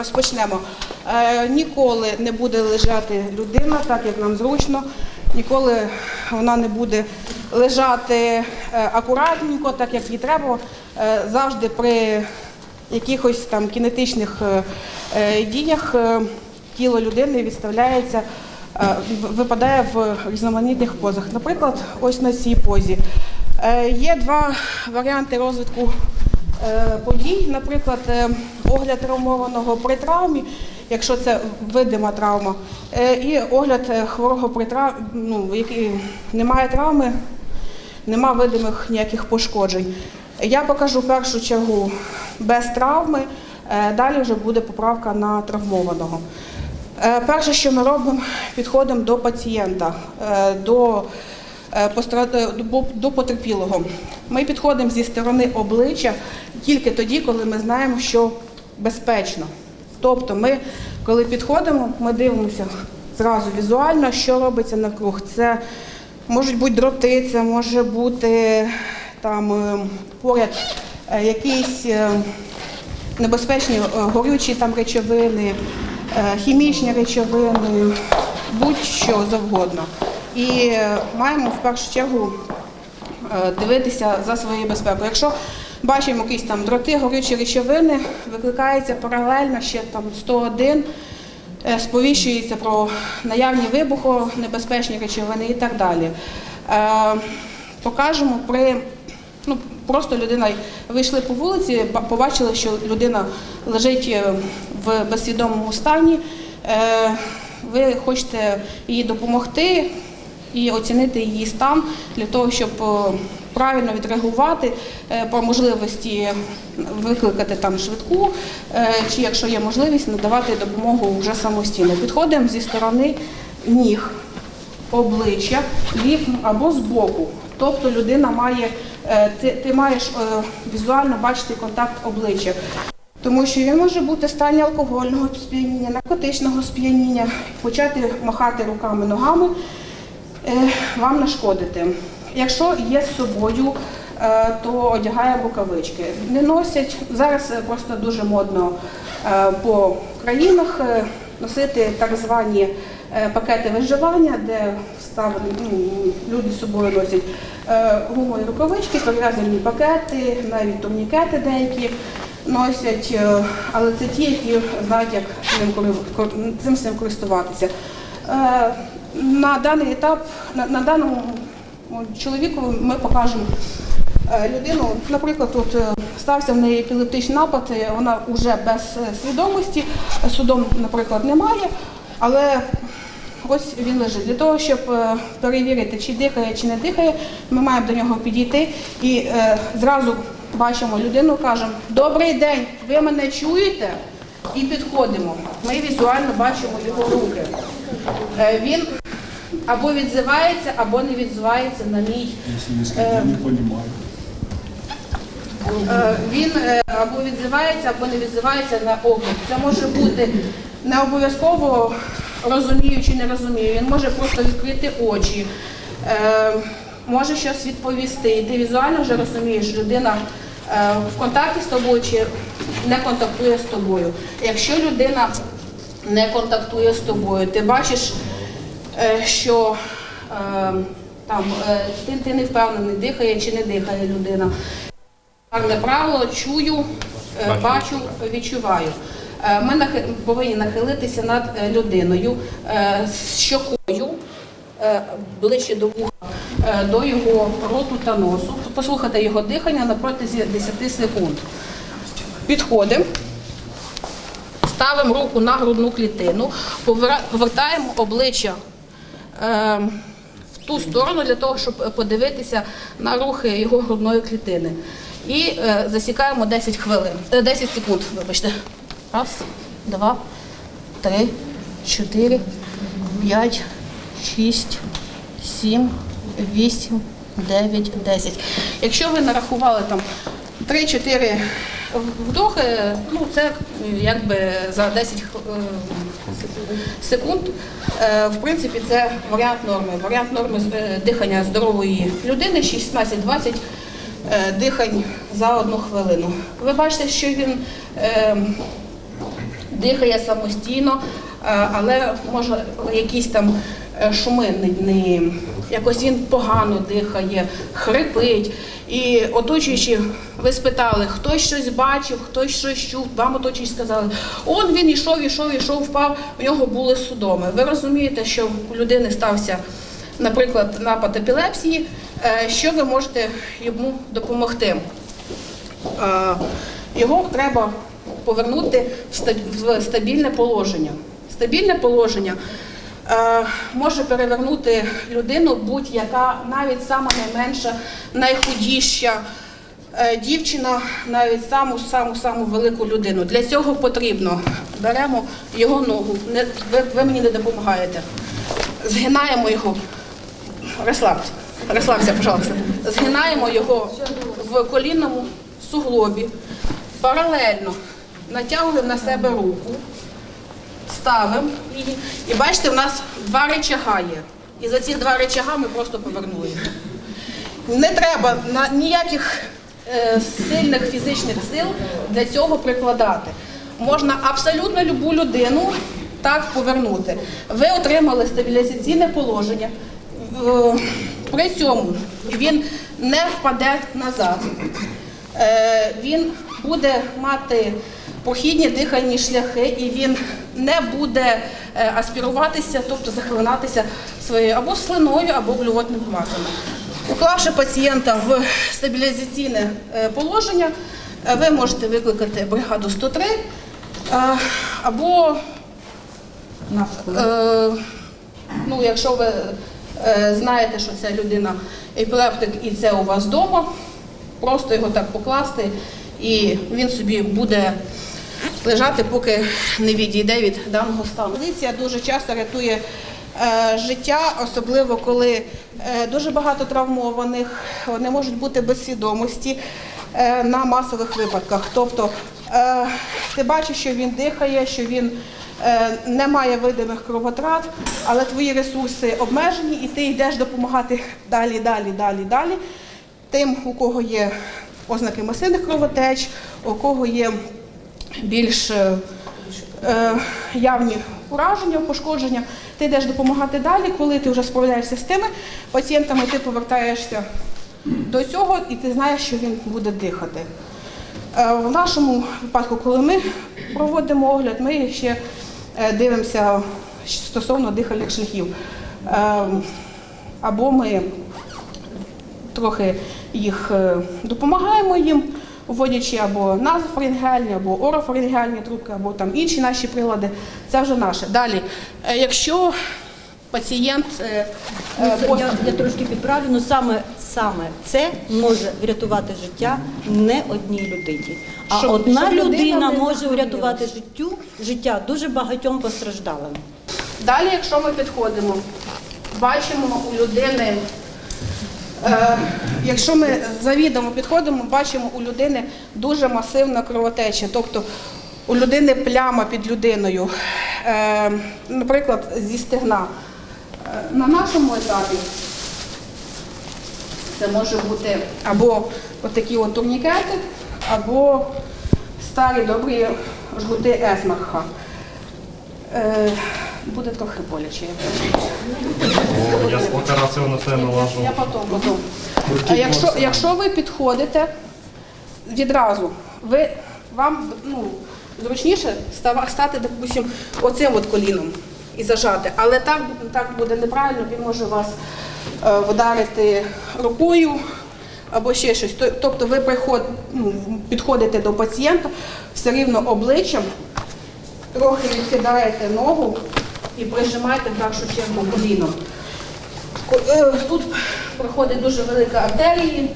Розпочнемо. Е, ніколи не буде лежати людина, так як нам зручно. Ніколи вона не буде лежати е, акуратненько, так як їй треба. Е, завжди при якихось там кінетичних діях тіло людини відставляється, випадає в різноманітних позах. Наприклад, ось на цій позі. Є два варіанти розвитку подій, наприклад, огляд травмованого при травмі, якщо це видима травма, е, і огляд е, хворого при травмі, ну, який немає травми, нема видимих ніяких пошкоджень. Я покажу першу чергу без травми, е, далі вже буде поправка на травмованого. Перше, що ми робимо, підходимо до пацієнта, до- до потерпілого. Ми підходимо зі сторони обличчя тільки тоді, коли ми знаємо, що безпечно. Тобто, ми, коли підходимо, ми дивимося зразу візуально, що робиться навкруг. Це можуть бути дроти, це може бути там е, поряд е, якісь. е, небезпечні горючі там речовини, хімічні речовини, будь-що завгодно. І маємо в першу чергу дивитися за своєю безпекою. Якщо бачимо якісь там дроти, горючі речовини, викликається паралельно ще там 101, е, сповіщується про наявні вибухонебезпечні речовини і так далі. Е, Покажемо при Ну, просто людина вийшли по вулиці, ба- побачили, що людина лежить е, в безсвідомому стані. Ви хочете їй допомогти і оцінити її стан для того, щоб правильно відреагувати е, по можливості викликати там швидку, е, чи якщо є можливість, надавати допомогу вже самостійно. Підходимо зі сторони ніг обличчя, ліп або збоку. Тобто людина має, е, ти, ти маєш візуально бачити контакт обличчя. Тому що він може бути в стані алкогольного сп'яніння, наркотичного сп'яніння, почати махати руками, ногами, вам нашкодити. Якщо є з собою, е, то одягає рукавички. Не носять зараз е, просто дуже модно е, по країнах носити так звані пакети виживання, де вставлені ну, люди з собою носять гумові рукавички, перев'язані пакети, навіть турнікети деякі носять, але це ті, які знають, як кор- цим користуватися. На даний етап, на, на даному чоловіку ми покажемо е, людину. Наприклад, тут е, стався в неї епілептичний напад, е, вона вже без свідомості, судом, наприклад, немає, але ось він лежить. Для того, щоб перевірити, чи дихає, чи не дихає, ми маємо до нього підійти і зразу бачимо людину, кажемо, добрий день, ви мене чуєте? І підходимо. Ми візуально бачимо його руки. Він або відзивається, або не відзивається на мій. Я не понимаю. Е, Він е, або відзивається, або не відзивається на оклик. Це може бути не обов'язково розумію чи не розумію. Він може просто відкрити очі, е, може щось відповісти. І ти візуально вже розумієш, людина е, в контакті з тобою чи не контактує з тобою. Якщо людина не контактує з тобою, ти бачиш, е, що е, там е, ти, ти не впевнений, дихає чи не дихає людина. Гарне правило, чую, е, бачу, відчуваю. Е, Ми повинні нахилитися над е, людиною е, з щокою е, ближче до вуха, е, до його роту та носу, послухати його дихання на протязі 10 секунд. Підходимо, ставимо руку на грудну клітину, повертаємо обличчя е, в ту сторону для того, щоб подивитися на рухи його грудної клітини. І е, засікаємо 10 хвилин, е, 10 секунд, вибачте. Раз, два, три, чотири, п'ять, шість, сім, вісім, дев'ять, десять. Якщо ви нарахували там 3-4 вдохи, ну це е, якби за 10 хв- е, секунд. Е, В принципі, це варіант норми. Варіант норми е, дихання здорової людини 16-20 е, дихань за одну хвилину. Ви бачите, що він дихає самостійно, але може якісь там шуми якось він погано дихає, хрипить. І оточуючи, ви спитали, хтось щось бачив, хтось щось чув, вам оточуючі сказали, он він ішов, ішов, ішов, впав, у нього були судоми. Ви розумієте, що у людини стався, наприклад, напад епілепсії, е, що ви можете йому допомогти? Е, Його треба повернути в ста- в стабільне положення. Стабільне положення може перевернути людину будь-яка, навіть сама найменша, найхудіща е, дівчина, навіть саму саму саму велику людину. Для цього потрібно беремо його ногу. Не, ви, ви мені не допомагаєте. Згинаємо його. Розслабся. Розслабся, пожалуйста. Згинаємо його в колінному суглобі. Паралельно натягуємо на себе руку, ставимо її. І бачите, в нас два речага є. І за ці два речага ми просто повернули. Не треба ніяких е, сильних фізичних сил для цього прикладати. Можна абсолютно любу людину так повернути. Ви отримали стабілізаційне положення. При цьому він не впаде назад. Е, Він буде мати похідні дихальні шляхи і він не буде е, аспіруватися, тобто захлинатися своєю або слиною, або блювотними масами. Уклавши пацієнта в стабілізаційне е, положення, е, ви можете викликати бригаду 103 е, або ну, якщо ви знаєте, що ця людина епілептик і це у вас вдома, просто його так покласти, і він собі буде лежати, поки не відійде від даного стану. Позиція дуже часто рятує е, життя, особливо коли е, дуже багато травмованих, вони можуть бути без свідомості е, на масових випадках. Тобто ти бачиш, що він дихає, що він не має видимих кровотрат, але твої ресурси обмежені, і ти йдеш допомагати далі, далі, далі, далі. Тим, у кого є ознаки масивних кровотеч, у кого є більш е, е, явні ураження, пошкодження, ти йдеш допомагати далі. Коли ти вже справляєшся з тими пацієнтами, ти повертаєшся до цього і ти знаєш, що він буде дихати. Е, В нашому випадку, коли ми проводимо огляд, ми ще е, дивимося стосовно дихальних шляхів. Е, Або ми трохи їх е, допомагаємо їм, вводячи або назофарингеальні, або орофарингеальні трубки, або там інші наші прилади. Це вже наше. Далі, е, якщо пацієнт е, Ну, е, пост- я, я трошки підправлю, ну саме, саме це може врятувати життя не одній людині. А Щоб- одна щоб людина людина може врятувати життю, життя дуже багатьом постраждалим. Далі, якщо ми підходимо, бачимо у людини, е, якщо ми завідомо підходимо, бачимо у людини дуже масивна кровотеча, тобто у людини пляма під людиною, е, наприклад, зі стегна. Е, На нашому етапі це може бути або отакі от турнікети, або старі добрі жгути есмарха. Буде трохи боляче, я. Операцію на це налажу. Я потім, потім. А якщо, якщо ви підходите відразу, ви, вам ну, зручніше стати, допустим, оцим от коліном і зажати. Але так, так буде неправильно, він може вас е, вдарити рукою або ще щось. Тобто ви приход, ну, підходите до пацієнта все рівно обличчям, трохи відкидаєте ногу і прижимаєте в першу чергу коліном. Ко- е, Тут проходить дуже велика артерії,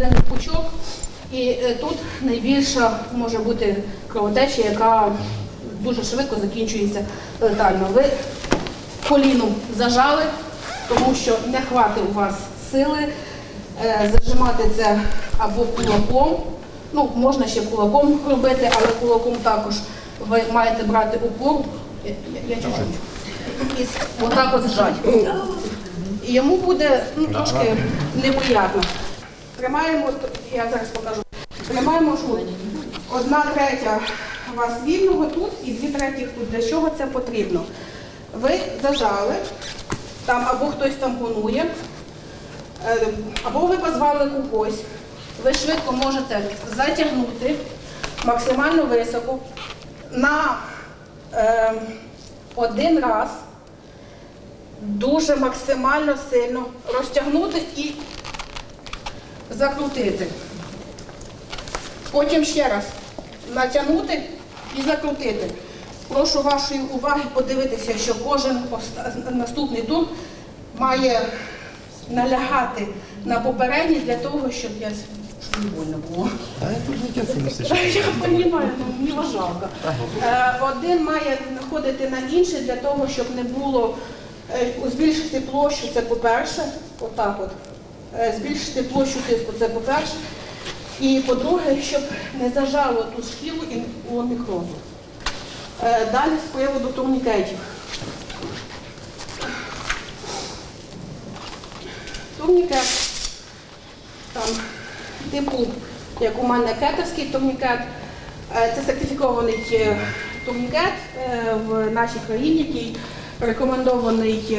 е, пучок, і е, тут найбільша може бути кровотеча, яка дуже швидко закінчується летально. Ви коліном зажали, тому що не хватить у вас сили зажимати це або кулаком. Ну, можна ще кулаком робити, але кулаком також ви маєте брати опору. Я, я. І отак от зжать. І йому буде ну, трошки неприємно. Тримаємо, я зараз покажу. Тримаємо жгут. Одна третя вас вільного тут і дві третіх тут. Для чого це потрібно? Ви зажали, там або хтось тампонує, е, або ви позвали когось. Ви швидко можете затягнути максимально високо на один раз дуже максимально сильно розтягнути і закрутити. Потім ще раз натягнути і закрутити. Прошу вашої уваги подивитися, що кожен наступний тур має налягати на попередній для того, щоб я не больно було. Я розумію, ну, мені жалко. Е, Один має находити на інший для того, щоб не було е, збільшити площу, це по-перше, отак от. Е, Збільшити площу тиску, це по-перше. І по-друге, щоб не зажало ту шкіру і не було мікрозу. Е, Далі з приводу турнікетів. Турнікет там, типу, як у мене кетерський турнікет. Е, Це сертифікований е, турнікет е, в нашій країні, який рекомендований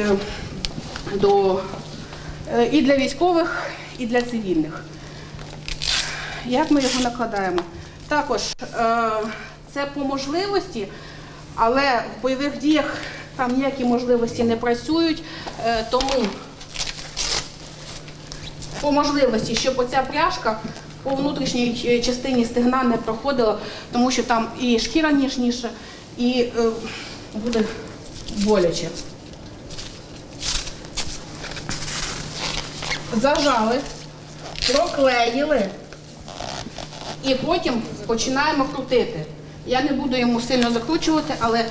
до, і для військових, і для цивільних. Як ми його накладаємо? Також це по можливості, але в бойових діях там ніякі можливості не працюють, тому по можливості, щоб оця пряжка по внутрішній е, частині стегна не проходила, тому що там і шкіра ніжніша, і е, буде боляче. Зажали, проклеїли і потім починаємо крутити. Я не буду йому сильно закручувати, але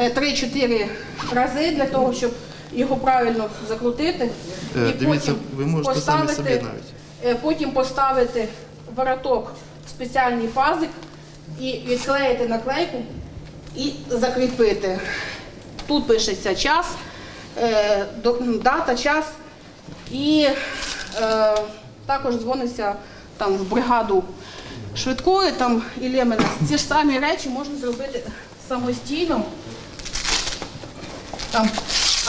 е, 3-4 рази для того, щоб його правильно закрутити. Е, І дивіться, ви можете самі поставити- собі навіть. е, Потім поставити вороток в спеціальний пазик і відклеїти наклейку і закріпити. Тут пишеться час, е, дата, час і також дзвониться там в бригаду швидкої там і Лемена. Ці ж самі речі можна зробити самостійно. Там,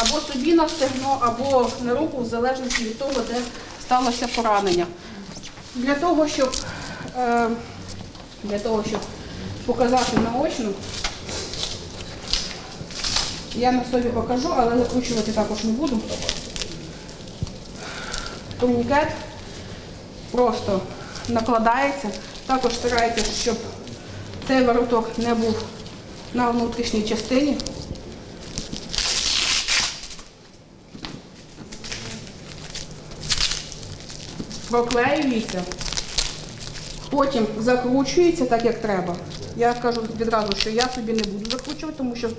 або собі на стегно, або на руку, в залежності від того, де сталося поранення. Для того, щоб, е, для того, щоб показати наочно, я на собі покажу, але закручувати також не буду. Турнікет просто накладається. Також старається, щоб цей вороток не був на внутрішній частині. Проклеюється, потім закручується так, як треба. Я кажу відразу, що я собі не буду закручувати, тому що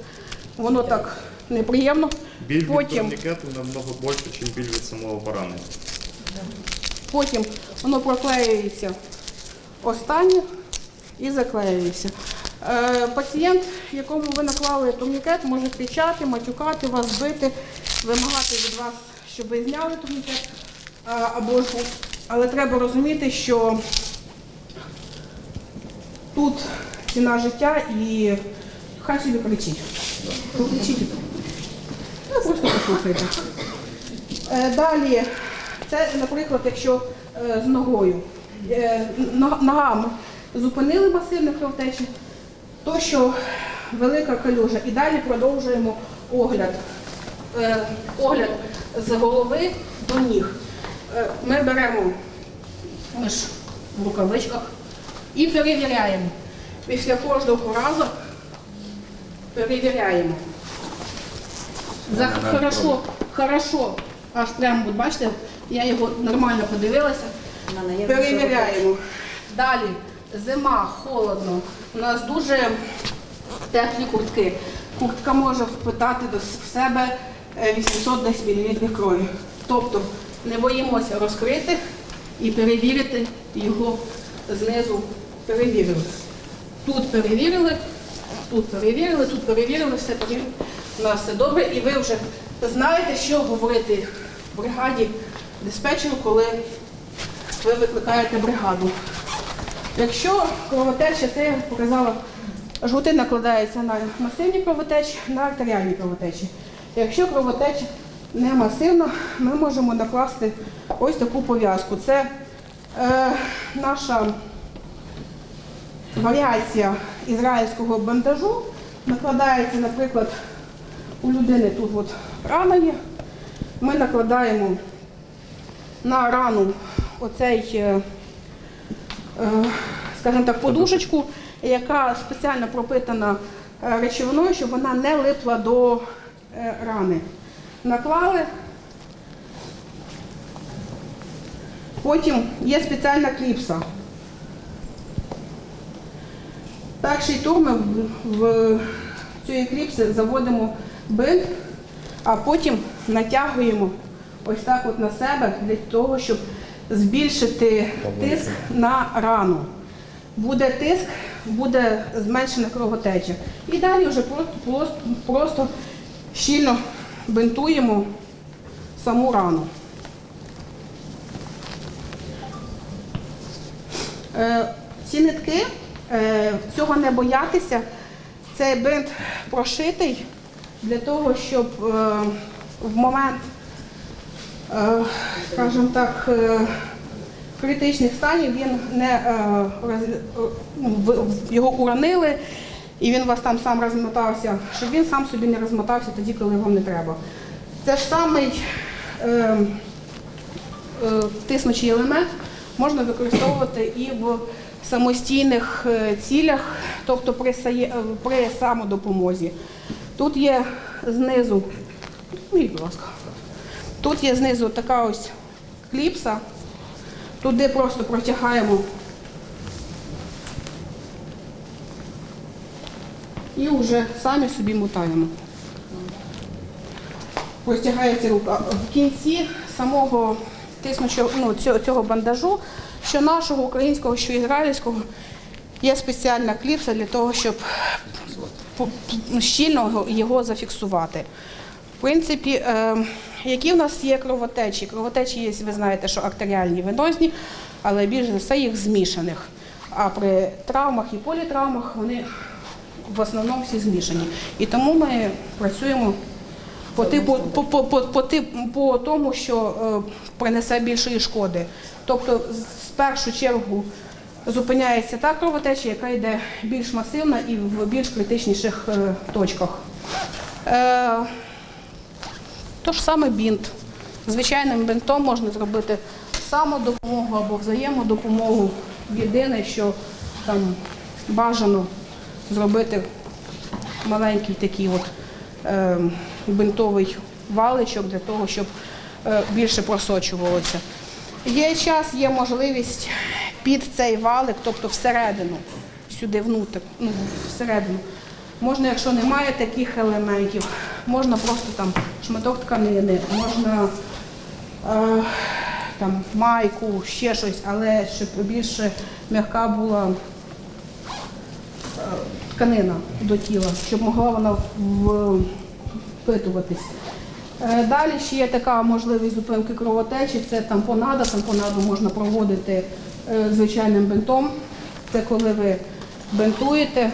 воно так неприємно. Біль від Потім, турнікету намного більше, ніж біль від самого поранення. потім воно проклеюється останнє і заклеюється. Е, пацієнт, якому ви наклали турнікет, може кричати, матюкати вас, бити, вимагати від вас, щоб ви зняли турнікет. А, або ж, але треба розуміти, що тут ціна життя і хай собі кричить. Кричіть. Ну, просто послухайте. Е, Далі, це, наприклад, якщо е, з ногою. Е, Ногами зупинили масивне кровотечі, то що велика калюжа. І далі продовжуємо огляд. Огляд з голови до ніг. Е, Ми беремо ж в рукавичках і перевіряємо. Після кожного разу перевіряємо. За хорошо, хорошо, аж прямо, от бачите, я його нормально подивилася. Перевіряємо. Далі зима, холодно. У нас дуже теплі куртки. Куртка може впитати до в себе е, 800 мл крові. Тобто не боїмося розкрити і перевірити його знизу. Перевірили. Тут перевірили, тут перевірили, тут перевірили, все перевірили. У нас все добре, і ви вже знаєте, що говорити в бригаді диспетчеру, коли ви викликаєте бригаду. Якщо кровотеча, це я показала Жгути накладаються на масивні кровотечі, на артеріальні кровотечі. Якщо кровотеча не масивна, ми можемо накласти ось таку пов'язку. Це е, наша варіація ізраїльського бандажу. Накладається, наприклад, у людини тут от рана є. Ми накладаємо на рану оцей, е, е, скажімо так, подушечку, яка спеціально пропитана е, речовиною, щоб вона не липла до рани. Наклали. Потім є спеціальна кліпса. Перший тур ми в, цієї кліпси заводимо бинт, а потім натягуємо ось так от на себе для того, щоб збільшити тиск на рану. Буде тиск, буде зменшена кровотеча. І далі вже просто, просто, просто щільно бинтуємо саму рану. Е, Ці нитки, е, цього не боятися. Цей бинт прошитий для того, щоб е, в момент, е, скажімо так, е, критичних станів він не е, е, ну, його уронили, і він вас там сам розмотався, щоб він сам собі не розмотався тоді, коли вам не треба. Це ж самий е, е, тиснучий елемент можна використовувати і в самостійних е, цілях, тобто при, е, при самодопомозі. Тут є знизу, ну, будь ласка, тут є знизу така ось кліпса, туди просто протягаємо і вже самі собі мотаємо. Розтягається рука. В кінці самого тиснучого ну, цього, бандажу, що нашого українського, що ізраїльського, є спеціальна кліпса для того, щоб по- щільно його- зафіксувати. В принципі, е, які в нас є кровотечі? Кровотечі є, ви знаєте, що артеріальні венозні, але більш за все їх змішаних. А при травмах і політравмах вони в основному всі змішані. І тому ми працюємо по типу по, по, по, по, по тому, що е, принесе більшої шкоди. Тобто, в першу чергу зупиняється та кровотеча, яка йде більш масивна і в більш критичніших е, точках. Е, то ж саме бінт. Звичайним бінтом можна зробити самодопомогу або взаємодопомогу. Єдине, що там бажано зробити маленький такий от е, бинтовий валичок для того, щоб е, більше просочувалося. Є час, є можливість під цей валик, тобто всередину, сюди внутрь, ну, всередину. Можна, якщо немає таких елементів, можна просто там шматок тканини, можна е, там майку, ще щось, але щоб більше м'яка була тканина до тіла, щоб могла вона впитуватись. Е, Далі ще є така можливість зупинки кровотечі, це тампонада. Тампонаду можна проводити е, звичайним бинтом. Це коли ви бинтуєте,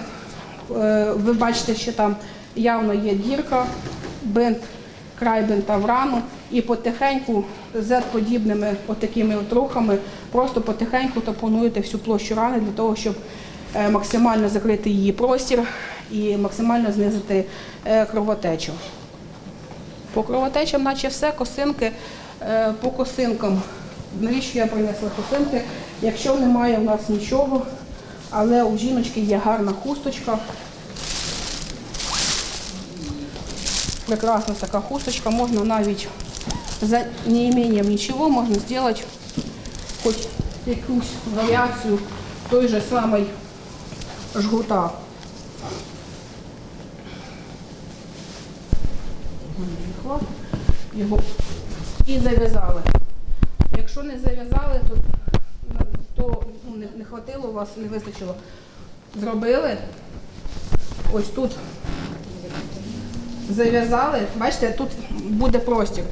е, ви бачите, що там явно є дірка, бинт, край бинта в рану, і потихеньку Z-подібними отакими от рухами просто потихеньку тампонуєте всю площу рани для того, щоб максимально закрити її простір і максимально знизити е, кровотечу. По кровотечам, наче все, косинки е, по косинкам. Навіщо я принесла косинки? Якщо немає в нас нічого, але у жіночки є гарна хусточка. Прекрасна така хусточка, можна навіть за неимением нічого можна зробити хоч якусь варіацію той же самий жгута. І зав'язали. Якщо не зав'язали, то, то ну, не, не хватило у вас, не вистачило. Зробили. Ось тут зав'язали. Бачите, тут буде простір.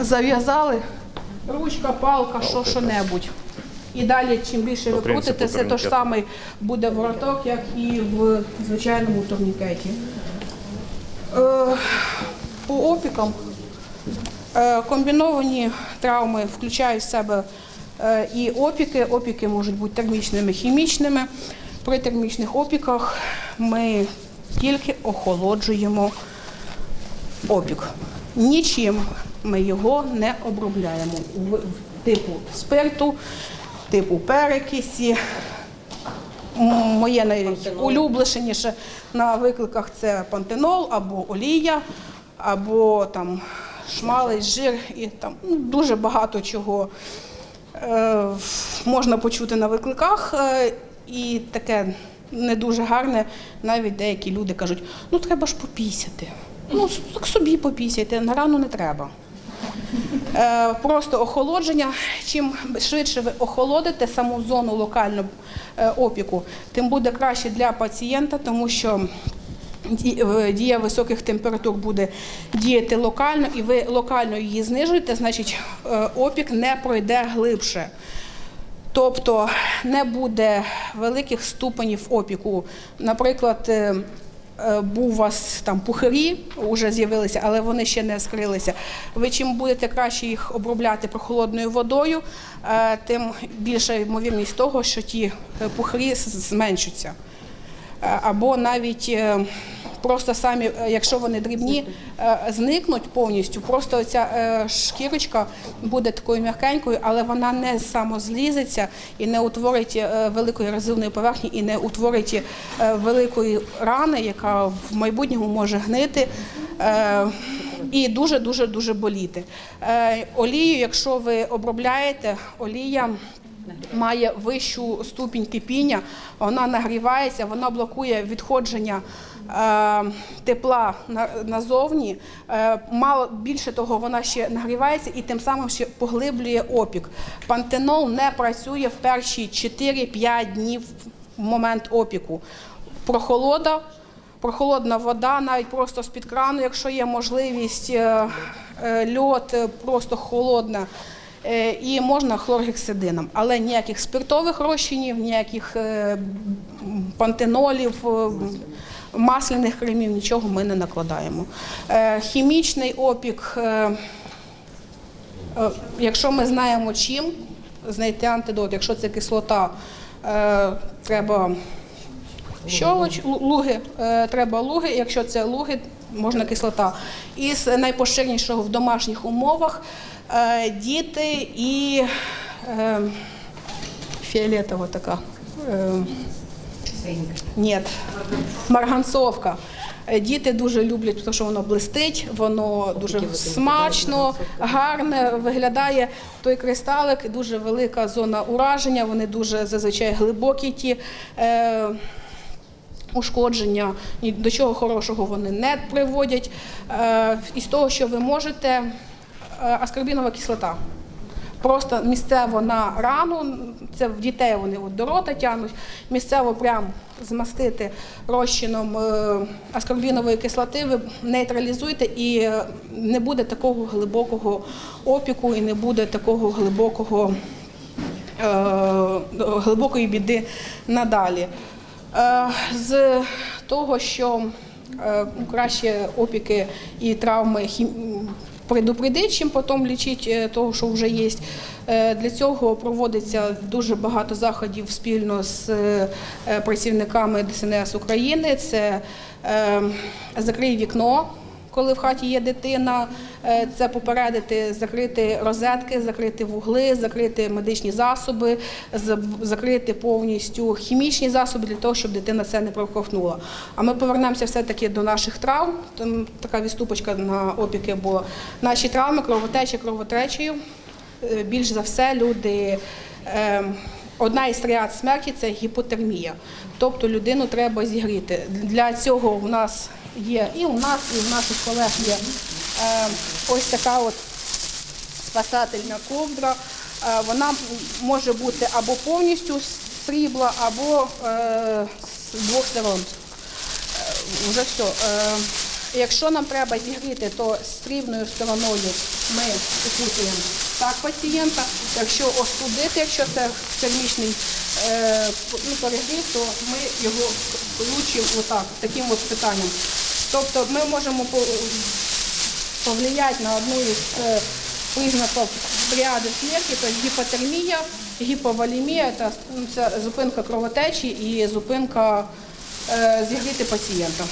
Зав'язали. Ручка, палка, що що небудь. І далі, чим більше ви крутите, це той ж самий буде вороток, як і в звичайному турнікеті. Е, По опікам Е, Комбіновані травми включають в себе е, і опіки. Опіки можуть бути термічними, хімічними. При термічних опіках ми тільки охолоджуємо опік. Нічим ми його не обробляємо. В Типу спирту, типу перекисі. Моє найулюбленіше на викликах це пантенол або олія, або там шмалець, жир і там ну, дуже багато чого е, можна почути на викликах. Е, і таке не дуже гарне. Навіть деякі люди кажуть, ну треба ж попісяти. Ну, так собі попісяйте, на рану не треба. Е, Просто охолодження. Чим швидше ви охолодите саму зону локального е, опіку, тим буде краще для пацієнта, тому що е, дія високих температур буде діяти локально, і ви локально її знижуєте, значить опік не пройде глибше. Тобто не буде великих ступенів опіку. Наприклад, був у вас там пухирі, вже з'явилися, але вони ще не скрилися. Ви чим будете краще їх обробляти прохолодною водою, е, тим більша ймовірність того, що ті е, пухирі зменшаться. Е, Або навіть е, просто самі, е, якщо вони дрібні, е, зникнуть повністю. Просто ця е, шкірочка буде такою м'якенькою, але вона не самозлізеться і не утворить великої розривної поверхні і не утворить великої рани, яка в майбутньому може гнити. І дуже дуже дуже боліти. Олію, якщо ви обробляєте, олія має вищу ступінь кипіння, вона нагрівається, вона блокує відходження тепла на, назовні. Е, мало більше того, вона ще нагрівається і тим самим ще поглиблює опік. Пантенол не працює в перші 4-5 днів в момент опіку. Прохолода. Прохолодна вода, навіть просто з-під крану, якщо є можливість, е, е, льод е, просто холодна. Е, І можна хлоргексидином, але ніяких спиртових розчинів, ніяких е, пантенолів, е, масляних кремів, нічого ми не накладаємо. Е, Хімічний опік, е, е, якщо ми знаємо чим знайти антидот, якщо це кислота, треба щолоч, луги, треба луги, якщо це луги, можна кислота. Із найпоширенішого в домашніх умовах діти і фіолетова така. Ні, марганцовка. Е, Діти дуже люблять, тому що воно блистить, воно дуже смачно, гарне виглядає той кристалик, дуже велика зона ураження, вони дуже зазвичай глибокі ті. Е, ушкодження, ні до чого хорошого вони не приводять. Е, Із того, що ви можете, е, аскорбінова кислота. Просто місцево на рану, це в дітей вони от до рота тягнуть, місцево прям змастити розчином е, аскорбінової кислоти, ви нейтралізуєте і е, не буде такого глибокого опіку і не буде такого глибокого е, глибокої біди надалі. З того, що краще опіки і травми предупредить, чим потім лічити того, що вже є. Е, Для цього проводиться дуже багато заходів спільно з е, працівниками ДСНС України. Це закриє вікно коли в хаті є дитина, е, це попередити, закрити розетки, закрити вугли, закрити медичні засоби, закрити повністю хімічні засоби для того, щоб дитина це не проковтнула. А ми повернемося все-таки до наших травм. Там така відступочка на опіки була. Наші травми, кровотечі, кровотечею. Е, Більш за все люди. е, Одна із тріад смерті це гіпотермія. Тобто людину треба зігріти. Для цього у нас є і у нас, і у наших колег є е, ось така от спасательна ковдра. Е, Вона може бути або повністю срібла, або е, з двох сторон. Вже все. Якщо нам треба зігріти, то з срібною стороною ми укутуємо так пацієнта. Якщо остудити, якщо це термічний е, ну, перегрів, то ми його лучимо отак, таким от питанням. Тобто ми можемо по- повлиять на одну із е, признаків тріади смерті, то гіпотермія, гіповолемія, це, ну, це зупинка кровотечі і зупинка е, зігріти пацієнта.